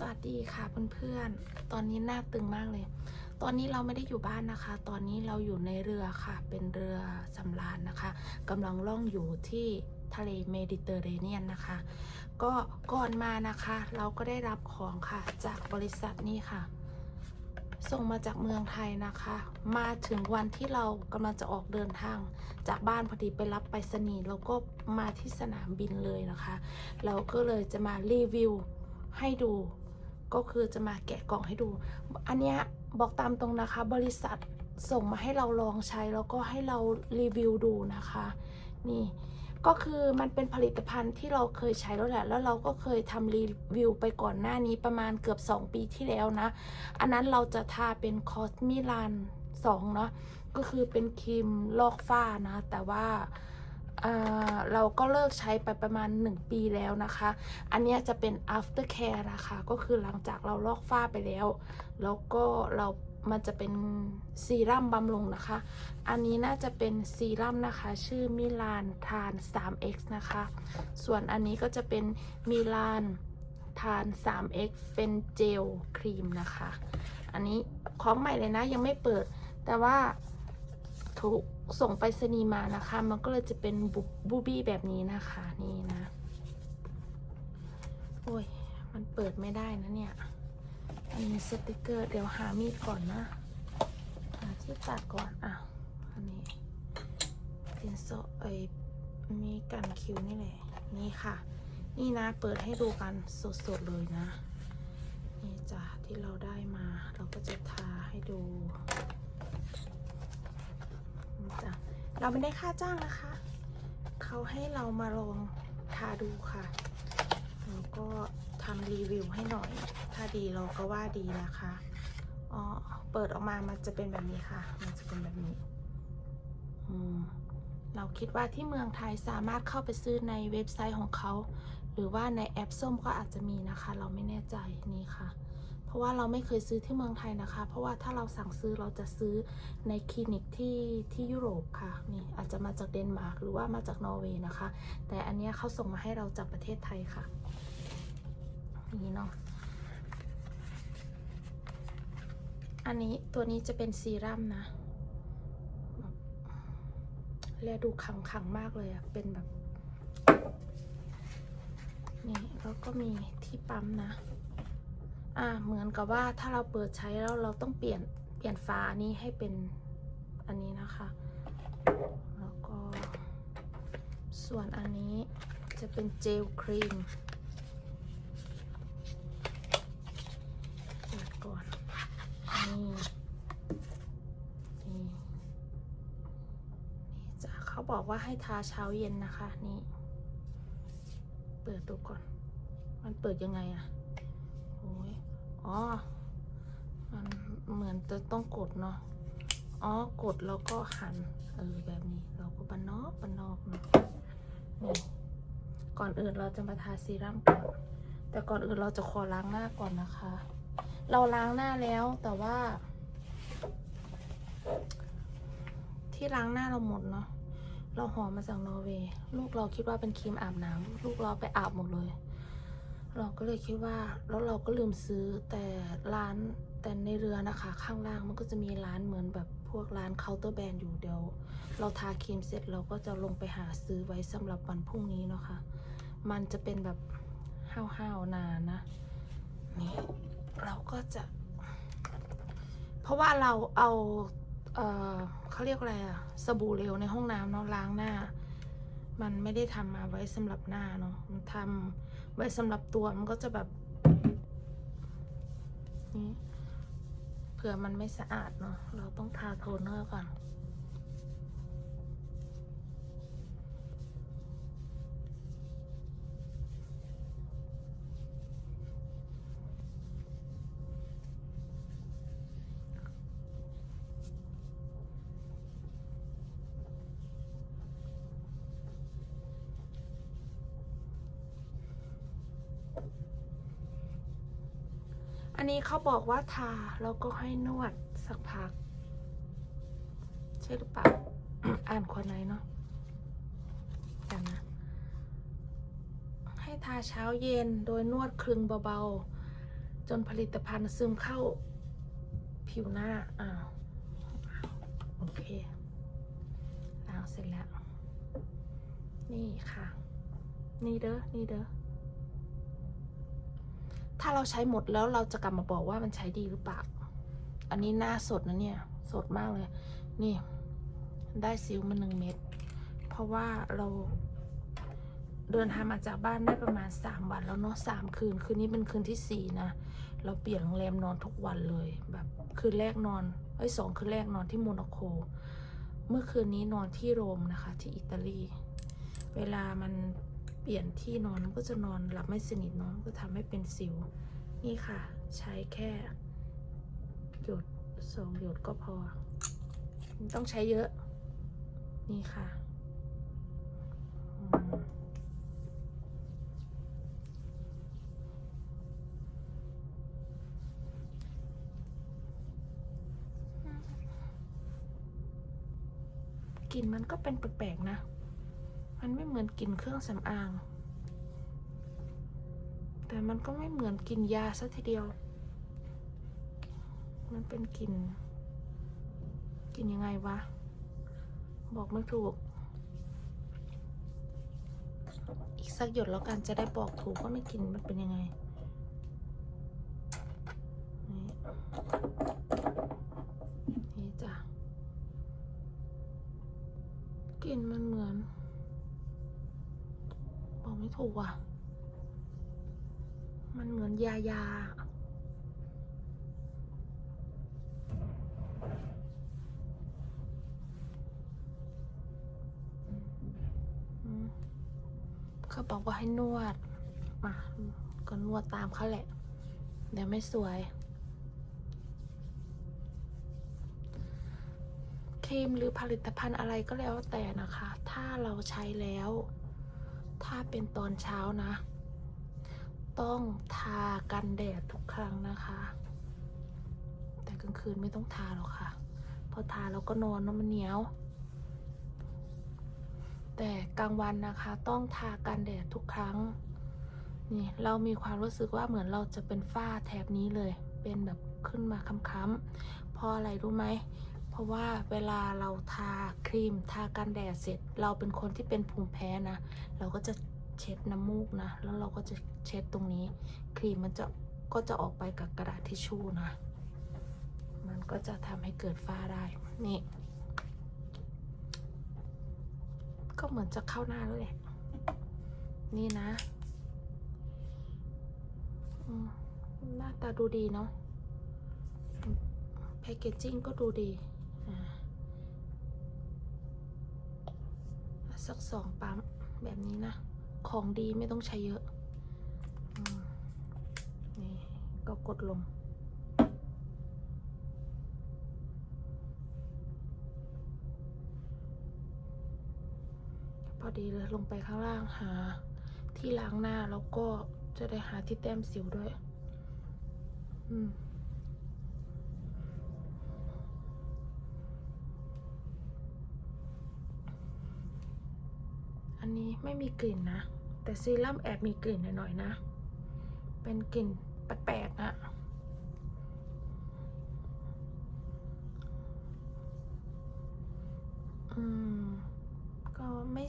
สวัสดีค่ะเพื่อนๆ ตอนนี้หน้าตึงมากเลย ตอนนี้เราไม่ได้อยู่บ้านนะคะ ตอนนี้เราอยู่ในเรือค่ะ เป็นเรือสำราญนะคะกำลังล่องอยู่ที่ทะเลเมดิเตอร์เรเนียนนะคะ ก็ก่อนมานะคะ เราก็ได้รับของค่ะจากบริษัทนี้ค่ะ ส่งมาจากเมืองไทยนะคะ มาถึงวันที่เรากำลังจะออกเดินทาง จากบ้านพอดีไปรับไปรษณีย์แล้วก็มาที่สนามบินเลยนะคะ เราก็เลยจะมารีวิวให้ดู ก็คือจะมาแกะกล่องให้ดู อันเนี้ยบอกตามตรงนะคะ บริษัทส่งมาให้เราลองใช้แล้วก็ให้เรารีวิวดูนะคะ นี่ก็คือมันเป็นผลิตภัณฑ์ที่เราเคยใช้แล้วแหละ แล้วเราก็เคยทำรีวิวไปก่อนหน้านี้ประมาณเกือบ 2 ปีที่แล้วนะ อันนั้นเราจะทาเป็นคอสมิลาน2เนาะก็คือเป็นครีมลอกฝ้านะ แต่ว่า เราก็เลิกใช้ไปประมาณ 1 ปีแล้วนะคะ อันนี้จะเป็น after care นะคะ ก็คือหลังจากเราลอกฝ้าไปแล้ว แล้วก็เรามันจะเป็นซีรั่มบำรุงนะคะ อันนี้น่าจะเป็นซีรั่มนะคะ ชื่อมิลานทาน 3x นะคะ ส่วนอันนี้ก็จะเป็นมิลานทาน 3x เป็นเจลครีมนะคะ อันนี้ของใหม่เลยนะยังไม่เปิด แต่ว่าถูก ส่งไปรษณีย์มานะคะ มันก็เลยจะเป็นบูบูบี้แบบนี้นะคะนี่นะ โอ้ย มันเปิดไม่ได้นะเนี่ย อันนี้สติกเกอร์เดี๋ยวหามีดก่อนนะ หาที่ตัดก่อนอะอันนี้ดินสอเอ้ยมีกันคิวนี่แหละ นี่ค่ะ นี่นะเปิดให้ดูกันสดๆเลยนะ นี่จ้ะที่เราได้มาเราก็จะทาให้ดู เราไม่ได้ค่าจ้างนะคะ เขาให้เรามาลองทาดูค่ะแล้วก็ทำรีวิวให้หน่อย ถ้าดีเราก็ว่าดีนะคะอ๋อเปิดออกมามันจะเป็นแบบนี้ค่ะ มันจะเป็นแบบนี้อืมเราคิดว่าที่เมืองไทยสามารถเข้าไปซื้อในเว็บไซต์ของเขา หรือว่าในแอปส้มก็อาจจะมีนะคะ เราไม่แน่ใจนี่ค่ะ เพราะว่าเราไม่เคยซื้อที่เมืองไทยนะคะ เพราะว่าถ้าเราสั่งซื้อเราจะซื้อในคลินิกที่ที่ยุโรปค่ะนี่อาจจะมาจากเดนมาร์กหรือว่ามาจากนอร์เวย์นะคะ แต่อันนี้เขาส่งมาให้เราจากประเทศไทยค่ะนี่เนาะอันนี้ตัวนี้จะเป็นซีรั่มนะแลดูขังขังๆมากเลยอะเป็นแบบ นี่แล้วก็มีที่ปั๊มนะ อ่าเหมือนกับว่าถ้าเราเปิดใช้แล้วเราต้องเปลี่ยนเปลี่ยนฝาอันนี้ให้เป็นอันนี้นะคะ แล้วก็ส่วนอันนี้จะเป็นเจลครีมเปิดก่อนนี่นี่นี่จ้ะเขาบอกว่าให้ทาเช้าเย็นนะคะ นี่ เปิดดูก่อน มันเปิดยังไงอะ อ๋อ มันเหมือนจะต้องกดเนาะ อ๋อ กดแล้วก็หัน เออ แบบนี้ เราก็บันนอกบันนอกเนาะนี่ก่อนอื่นเราจะมาทาซีรั่มก่อน แต่ก่อนอื่นเราจะขอล้างหน้าก่อนนะคะ เราล้างหน้าแล้วแต่ว่า ที่ล้างหน้าเราหมดเนาะ เราหอมมาจากนอร์เวย์ ลูกเราคิดว่าเป็นครีมอาบน้ำ ลูกเราไปอาบหมดเลย เราก็เลยคิดว่าแล้วเราก็ลืมซื้อแต่ร้านแต่ในเรือนะคะ ข้างล่างมันก็จะมีร้านเหมือนแบบพวกร้านเคาน์เตอร์แบรนด์อยู่เดี๋ยว เราทาครีมเสร็จเราก็จะลงไปหาซื้อไว้สำหรับวันพรุ่งนี้เนาะค่ะมันจะเป็นแบบห้าวๆนานนะนี่เราก็จะ เพราะว่าเราเอาเออเขาเรียกอะไรอะสบู่เหลวในห้องน้ำเนาะล้างหน้า มันไม่ได้ทำมาไว้สำหรับหน้าเนาะมันทำ ไว้สำหรับตัวมันก็จะแบบนี่เผื่อมันไม่สะอาดเนาะเราต้องทาโทนเนอร์ก่อน อันนี้เขาบอกว่าทาแล้วก็ให้นวดสักพัก ใช่หรือเปล่า อ่านคนไหนเนาะกันนะ ให้ทาเช้าเย็นโดยนวดคลึงเบาๆ จนผลิตภัณฑ์ซึมเข้าผิวหน้า อ้าว โอเคล้างเสร็จแล้ว นี่ค่ะ นี่เด้อ นี่เด้อ ถ้าเราใช้หมดแล้วเราจะกลับมาบอกว่ามันใช้ดีหรือเปล่า อันนี้หน้าสดนะเนี่ย สดมากเลย นี่ ได้ซิลมาหนึ่งเม็ด เพราะว่าเราเดินทางมาจากบ้านได้ประมาณสามวันแล้วเนาะสามคืน คืนนี้เป็นคืนที่สี่นะ เราเปลี่ยนโรงแรมนอนทุกวันเลย แบบคืนแรกนอนเอ้สองคืนแรกนอนที่โมนาโกเมื่อคืนนี้นอนที่โรมนะคะ ที่อิตาลี เวลามัน ปลี่ยนที่นอนก็จะนอนหลับไม่สนิทเนอนก็ทำให้เป็นสิว นี่ค่ะ ใช้แค่ หยดสองหยดก็พอไม่ต้องใช้เยอะ นี่ค่ะกลิ่นมันก็เป็นแปลกๆนะ มันไม่เหมือนกลิ่นเครื่องสำอาง แต่มันก็ไม่เหมือนกลิ่นยาซะทีเดียว มันเป็นกลิ่นกลิ่นยังไงวะ บอกไม่ถูก อีกสักหยดแล้วกันจะได้บอกถูกว่าไม่กลิ่นมันเป็นยังไงนี่นี่จ้ะกลิ่นมันเหมือน บอกไม่ถูกว่ะมันเหมือนยายาเขาบอกว่าให้นวดมาก็นวดตามเขาแหละ เดี๋ยวไม่สวย ครีมหรือผลิตภัณฑ์อะไรก็แล้วแต่นะคะ ถ้าเราใช้แล้ว ถ้าเป็นตอนเช้านะ ต้องทากันแดดทุกครั้งนะคะ แต่กลางคืนไม่ต้องทาหรอกค่ะ พอทาแล้วก็นอนแล้วมันเหนียว แต่กลางวันนะคะ ต้องทากันแดดทุกครั้ง นี่เรามีความรู้สึกว่าเหมือนเราจะเป็นฝ้าแถบนี้เลย เป็นแบบขึ้นมาค้ำๆเพราะอะไรรู้ไหม เพราะว่าเวลาเราทาครีมทากันแดดเสร็จ เราเป็นคนที่เป็นภูมิแพ้นะ เราก็จะเช็ดน้ำมูกนะ แล้วเราก็จะเช็ดตรงนี้ ครีมมันจะก็จะออกไปกับกระดาษทิชชู่นะ มันก็จะทำให้เกิดฝ้าได้ นี่ ก็เหมือนจะเข้าหน้าแล้วแหละ นี่นะหน้าตาดูดีเนาะแพคเกจจิ้งก็ดูดี สักสองปั๊มแบบนี้นะ ของดีไม่ต้องใช้เยอะอนี่ก็กดลง พอดีเลยลงไปข้างล่างหาที่ล้างหน้าแล้วก็จะได้หาที่แต้มสิวด้วย อืม นี้ไม่มีกลิ่นนะ แต่ซีรั่มแอบมีกลิ่นหน่อยๆนะ เป็นกลิ่นแปลกๆอะอืม ก็ไม่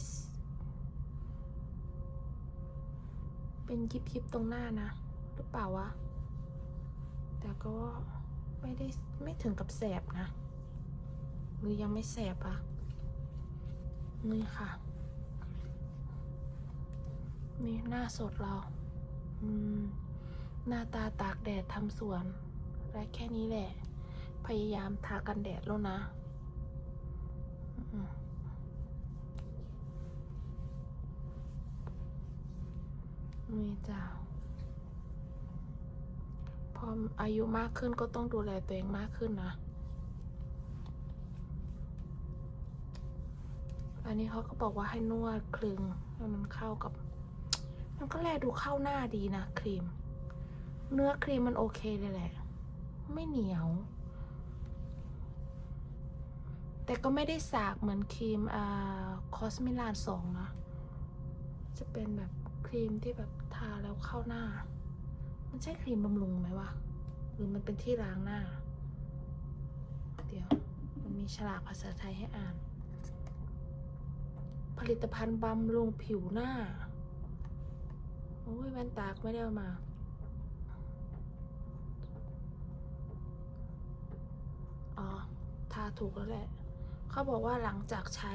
เป็นยิบยิบๆตรงหน้านะ หรือเปล่าวะ แต่ก็ไม่ได้ไม่ถึงกับแสบนะ หรือยังไม่แสบอะนี่ค่ะ มีหน้าสดเรา อืม หน้าตาตากแดดทำสวนได้แค่นี้แหละ พยายามทากันแดดแล้วนะอืมมีจ้าพออายุมากขึ้นก็ต้องดูแลตัวเองมากขึ้นนะ อันนี้เขาก็บอกว่าให้นวดคลึงให้มันเข้ากับ มันก็แลดูเข้าหน้าดีนะครีม เนื้อครีมมันโอเคเลยแหละ ไม่เหนียว แต่ก็ไม่ได้สากเหมือนครีมอ่าคอสมิลานสองนะ จะเป็นแบบครีมที่แบบทาแล้วเข้าหน้า มันใช่ครีมบำรุงไหมวะ หรือมันเป็นที่ล้างหน้า เดี๋ยว มันมีฉลากภาษาไทยให้อ่าน ผลิตภัณฑ์บำรุงผิวหน้า โอ้ยแว่นตากไม่ได้เอามา อ๋อ ทาถูกแล้วแหละ เขาบอกว่าหลังจากใช้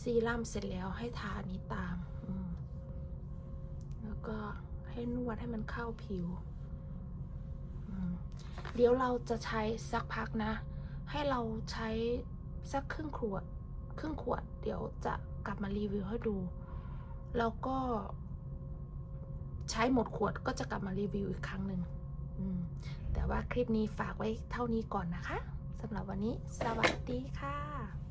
ซีรั่มเสร็จแล้วให้ทานี้ตามมแล้วก็ให้นวดให้มันเข้าผิว เดี๋ยวเราจะใช้สักพักนะ ให้เราใช้สักครึ่งขวด ครึ่งขวด เดี๋ยวจะกลับมารีวิวให้ดู แล้วก็ ใช้หมดขวดก็จะกลับมารีวิวอีกครั้งหนึ่งแต่ว่าคลิปนี้ฝากไว้เท่านี้ก่อนนะคะสำหรับวันนี้ สวัสดีค่ะ